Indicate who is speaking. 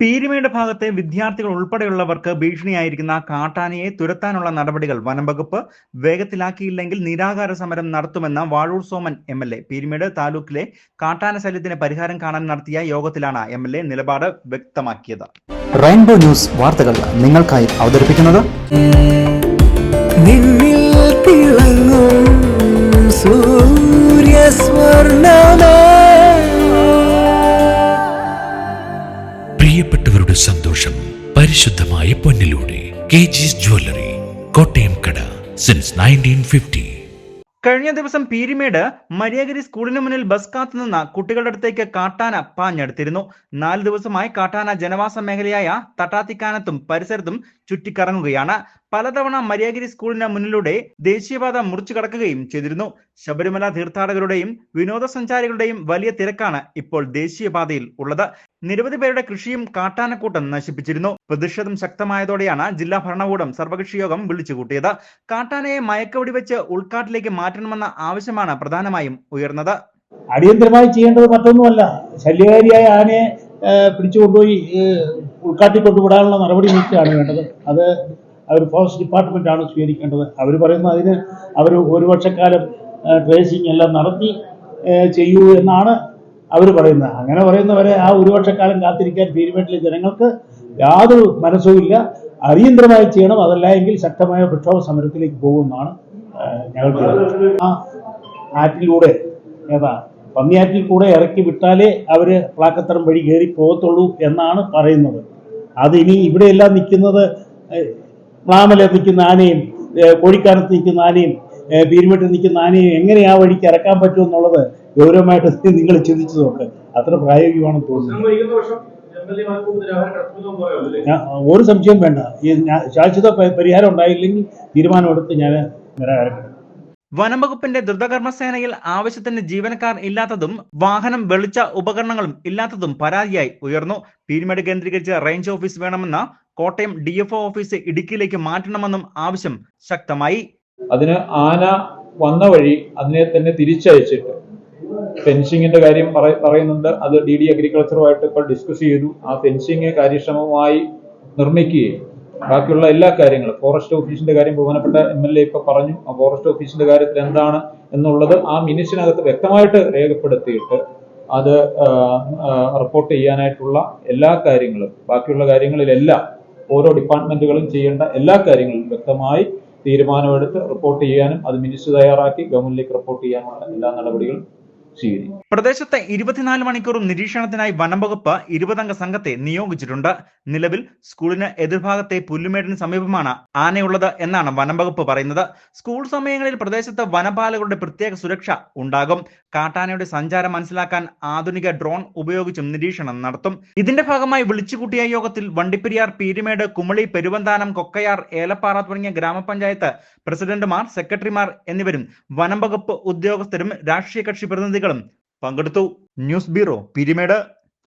Speaker 1: പീരുമേട് ഭാഗത്തെ വിദ്യാർത്ഥികൾ ഉൾപ്പെടെയുള്ളവർക്ക് ഭീഷണിയായിരിക്കുന്ന കാട്ടാനയെ തുരത്താനുള്ള നടപടികൾ വനംവകുപ്പ് വേഗത്തിലാക്കിയില്ലെങ്കിൽ നിരാകാര സമരം നടത്തുമെന്ന Vazhoor Soman M L A. Peerumedu താലൂക്കിലെ കാട്ടാന ശല്യത്തിന് പരിഹാരം കാണാൻ നടത്തിയ യോഗത്തിലാണ് എം എൽ എ നിലപാട് വ്യക്തമാക്കിയത്.
Speaker 2: റെയിൻബോ ന്യൂസ് വാർത്തകൾ നിങ്ങൾക്കായി അവതരിപ്പിക്കുന്നത്
Speaker 3: സൂര്യസ്വർണമേ
Speaker 4: സന്തോഷം പരിശുദ്ധമായ പൊന്നിലൂടെ. കെ ജിസ് ജ്വല്ലറി കോട്ടയം കട സിൻസ് നയന്റീൻ ഫിഫ്റ്റി
Speaker 1: കഴിഞ്ഞ ദിവസം പീരിമേട് മരിയഗിരി സ്കൂളിന് മുന്നിൽ ബസ് കാത്തുനിന്ന കുട്ടികളുടെ അടുത്തേക്ക് കാട്ടാന പാഞ്ഞെടുത്തിരുന്നു. നാല് ദിവസമായി കാട്ടാന ജനവാസ മേഖലയായ തട്ടാത്തിക്കാനത്തും പരിസരത്തും ചുറ്റിക്കറങ്ങുകയാണ്. പലതവണ മരിയഗിരി സ്കൂളിന് മുന്നിലൂടെ ദേശീയപാത മുറിച്ചു കടക്കുകയും ചെയ്തിരുന്നു. ശബരിമല തീർത്ഥാടകരുടെയും വിനോദസഞ്ചാരികളുടെയും വലിയ തിരക്കാണ് ഇപ്പോൾ ദേശീയപാതയിൽ ഉള്ളത്. നിരവധി പേരുടെ കൃഷിയും കാട്ടാനക്കൂട്ടം നശിപ്പിച്ചിരുന്നു. പ്രതിഷേധം ശക്തമായതോടെയാണ് ജില്ലാ ഭരണകൂടം സർവകക്ഷി യോഗം വിളിച്ചുകൂട്ടിയത്. കാട്ടാനയെ മയക്കവടി വെച്ച് ഉൾക്കാട്ടിലേക്ക് മാറ്റണമെന്ന ആവശ്യമാണ് പ്രധാനമായും ഉയർന്നത്.
Speaker 5: അടിയന്തരമായി ചെയ്യേണ്ടത് മറ്റൊന്നുമല്ല. ശല്യകാരിയായ ആനയെ പിടിച്ചുകൊണ്ടുപോയി ഉൾക്കാട്ടിൽ കൊണ്ടുവിടാനുള്ള നടപടി നീക്കുകയാണ് വേണ്ടത്. അത് അവർ ഫോറസ്റ്റ് ഡിപ്പാർട്ട്മെന്റ് ആണ് സ്വീകരിക്കേണ്ടത്. അവർ പറയുന്ന അതിന് അവർ ഒരു വർഷക്കാലം ട്രേസിംഗ് എല്ലാം നടത്തി ചെയ്യൂ എന്നാണ് അവർ പറയുന്നത് അങ്ങനെ പറയുന്നവരെ ആ ഒരു വർഷക്കാലം കാത്തിരിക്കാൻ പീരുമേട്ടിലെ ജനങ്ങൾക്ക് യാതൊരു മനസ്സുമില്ല അടിയന്തരമായി ചെയ്യണം. അതല്ല എങ്കിൽ ശക്തമായ പ്രക്ഷോഭ സമരത്തിലേക്ക് പോകുമെന്നാണ് ഞങ്ങൾക്ക് ആ ആറ്റിലൂടെ ഏതാ? പന്നിയാറ്റിൽ കൂടെ ഇറക്കി വിട്ടാലേ അവർ പ്ലാക്കത്തറം വഴി കയറി പോകത്തുള്ളൂ എന്നാണ് പറയുന്നത്. അത് ഇനി ഇവിടെയെല്ലാം നിൽക്കുന്നത് പ്ലാമല നിൽക്കുന്ന ആനയും കോഴിക്കാനത്ത് നിൽക്കുന്ന ആനയും പീരുമെട്ടിൽ നിൽക്കുന്ന ആനയും എങ്ങനെ ആ വഴിക്ക് ഇറക്കാൻ പറ്റും എന്നുള്ളത് ഗൗരവമായിട്ട് നിങ്ങൾ ചിന്തിച്ചു നോക്ക് അത്ര പ്രായോഗികമാണെന്ന് തോന്നുന്നു. ഞാൻ- ഒരു സംശയം വേണ്ട. ഈ ശാശ്വത പരിഹാരം ഉണ്ടായില്ലെങ്കിൽ തീരുമാനമെടുത്ത് ഞാൻ നിരാകരണം
Speaker 1: വനംവകുപ്പിന്റെ ദ്രുതകർമ്മസേനയിൽ ആവശ്യത്തിന് ജീവനക്കാർ ഇല്ലാത്തതും വാഹനം വെളിച്ച ഉപകരണങ്ങളും ഇല്ലാത്തതും പരാതിയായി ഉയർന്നു. പീരുമേട് കേന്ദ്രീകരിച്ച് റേഞ്ച് ഓഫീസ് വേണമെന്ന കോട്ടയം ഡി ഓഫീസ് ഇടുക്കിയിലേക്ക് മാറ്റണമെന്നും ആവശ്യം ശക്തമായി.
Speaker 6: അതിന് ആന വന്ന വഴി അതിനെ തന്നെ തിരിച്ചയച്ചിട്ട് ഫെൻസിങ്ങിന്റെ കാര്യം പറയുന്നുണ്ട്. അത് ഡി ഡി അഗ്രികൾച്ചറുമായിട്ട് ഇപ്പോൾ ഡിസ്കസ് ചെയ്തു. ആ ഫെൻസിങ് കാര്യക്ഷമമായി നിർമ്മിക്കുകയും ബാക്കിയുള്ള എല്ലാ കാര്യങ്ങളും. ഫോറസ്റ്റ് ഓഫീസിന്റെ കാര്യം ബഹുമാനപ്പെട്ട എം എൽ എ ഇപ്പൊ പറഞ്ഞു. ആ ഫോറസ്റ്റ് ഓഫീസിന്റെ കാര്യത്തിൽ എന്താണ് എന്നുള്ളത് ആ മിനിറ്റ്സിനകത്ത് വ്യക്തമായിട്ട് രേഖപ്പെടുത്തിയിട്ട് അത് റിപ്പോർട്ട് ചെയ്യാനായിട്ടുള്ള എല്ലാ കാര്യങ്ങളും ബാക്കിയുള്ള കാര്യങ്ങളിലെല്ലാം ഓരോ ഡിപ്പാർട്ട്മെന്റുകളും ചെയ്യേണ്ട എല്ലാ കാര്യങ്ങളും വ്യക്തമായി തീരുമാനമെടുത്ത് റിപ്പോർട്ട് ചെയ്യാനും അത് മിനിസ്റ്റർ തയ്യാറാക്കി ഗവൺമെന്റിലേക്ക് റിപ്പോർട്ട് ചെയ്യാനുള്ള എല്ലാ നടപടികളും സ്വീകരിക്കും
Speaker 1: പ്രദേശത്തെ ഇരുപത്തിനാല് മണിക്കൂറും നിരീക്ഷണത്തിനായി വനം വനംവകുപ്പ് ഇരുപതംഗ സംഘത്തെ നിയോഗിച്ചിട്ടുണ്ട്. നിലവിൽ സ്കൂളിന് എതിർഭാഗത്തെ പുല്ലുമേടിന് സമീപമാണ് ആനയുള്ളത് എന്നാണ് വനംവകുപ്പ് പറയുന്നത്. സ്കൂൾ സമയങ്ങളിൽ പ്രദേശത്ത് വനപാലകരുടെ പ്രത്യേക സുരക്ഷ ഉണ്ടാകും. കാട്ടാനയുടെ സഞ്ചാരം മനസ്സിലാക്കാൻ ആധുനിക ഡ്രോൺ ഉപയോഗിച്ചും നിരീക്ഷണം നടത്തും. ഇതിന്റെ ഭാഗമായി വിളിച്ചുകൂട്ടിയ യോഗത്തിൽ വണ്ടിപ്പെരിയാർ പീരുമേട് കുമളി പെരുവന്താനം കൊക്കയാർ ഏലപ്പാറ തുടങ്ങിയ ഗ്രാമപഞ്ചായത്ത് പ്രസിഡന്റുമാർ സെക്രട്ടറിമാർ എന്നിവരും വനം വകുപ്പ് ഉദ്യോഗസ്ഥരും രാഷ്ട്രീയ കക്ഷി പങ്കെടുത്തു. News bureau Peerumedu.